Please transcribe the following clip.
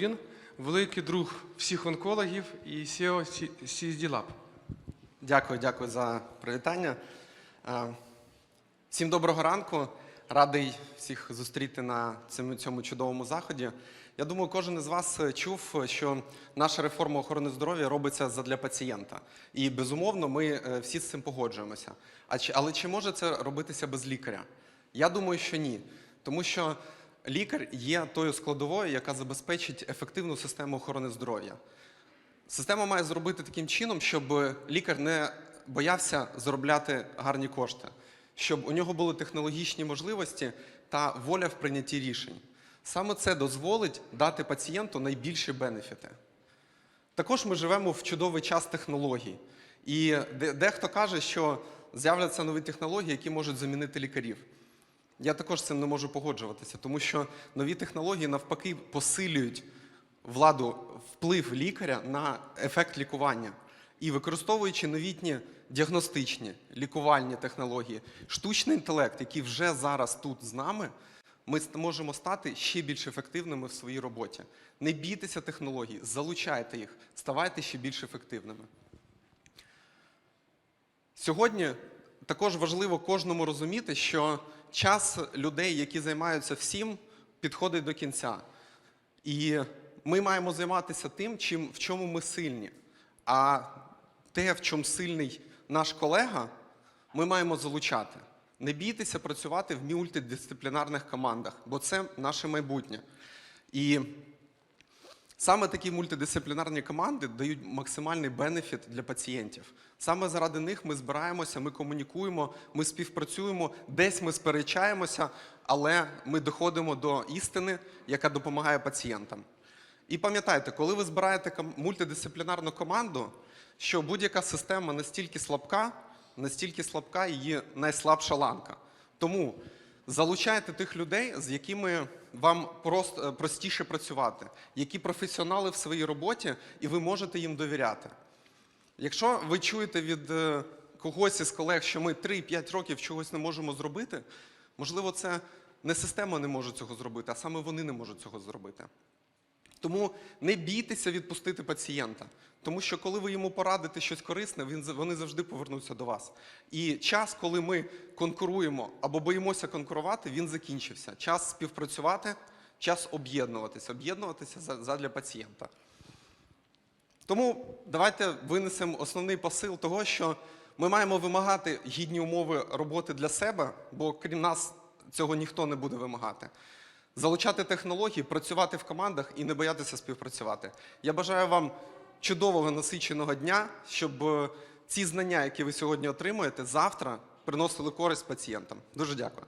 Він великий друг всіх онкологів і SEO CSD Lab. Дякую, дякую за привітання. Е, Всім доброго ранку. Радий всіх зустріти на цьому, чудовому заході. Я думаю, кожен із вас чув, що наша реформа охорони здоров'я робиться задля пацієнта. І безумовно, ми е, всі з цим погоджуємося. Але чи може це робитися без лікаря? Я думаю, що ні. Тому що лікар є тою складовою, яка забезпечить ефективну систему охорони здоров'я. Система має зробити таким чином, щоб лікар не боявся заробляти гарні кошти, щоб у нього були технологічні можливості та воля в прийнятті рішень. Саме це дозволить дати пацієнту найбільші бенефіти. Також ми живемо в чудовий час технологій. І дехто каже, що з'являться нові технології, які можуть замінити лікарів. Я також з цим не можу погоджуватися, тому що нові технології навпаки посилюють владу, вплив лікаря на ефект лікування. І використовуючи новітні діагностичні лікувальні технології, штучний інтелект, який вже зараз тут з нами, ми можемо стати ще більш ефективними в своїй роботі. Не бійтеся технологій, залучайте їх, ставайте ще більш ефективними. Сьогодні також важливо кожному розуміти, що час людей, які займаються всім, підходить до кінця. І ми маємо займатися тим, чим, в чому ми сильні. А те, в чому сильний наш колега, ми маємо залучати. Не бійтеся працювати в мультидисциплінарних командах, бо це наше майбутнє. І Саме такі мультидисциплінарні команди дають максимальний бенефіт для пацієнтів. Саме заради них ми збираємося, ми комунікуємо, ми співпрацюємо, десь ми сперечаємося, але ми доходимо до істини, яка допомагає пацієнтам. І пам'ятайте, коли ви збираєте мультидисциплінарну команду, що будь-яка система настільки слабка, настільки слабка її найслабша ланка. Тому залучайте тих людей, з якими вам просто, простіше працювати, які професіонали в своїй роботі, і ви можете їм довіряти. Якщо ви чуєте від е, когось із колег, що ми 3-5 років чогось не можемо зробити, можливо, це не система не може цього зробити, а саме вони не можуть цього зробити. Тому не бійтеся відпустити пацієнта, тому що коли ви йому порадите щось корисне, він, вони завжди повернуться до вас. І час, коли ми конкуруємо або боїмося конкурувати, він закінчився. Час співпрацювати, час об'єднуватися, об'єднуватися за- задля пацієнта. Тому давайте винесемо основний посил того, що ми маємо вимагати гідні умови роботи для себе, бо крім нас цього ніхто не буде вимагати. Залучати технології, працювати в командах і не боятися співпрацювати. Я бажаю вам чудового насиченого дня, щоб е, ці знання, які ви сьогодні отримуєте, завтра приносили користь пацієнтам. Дуже дякую.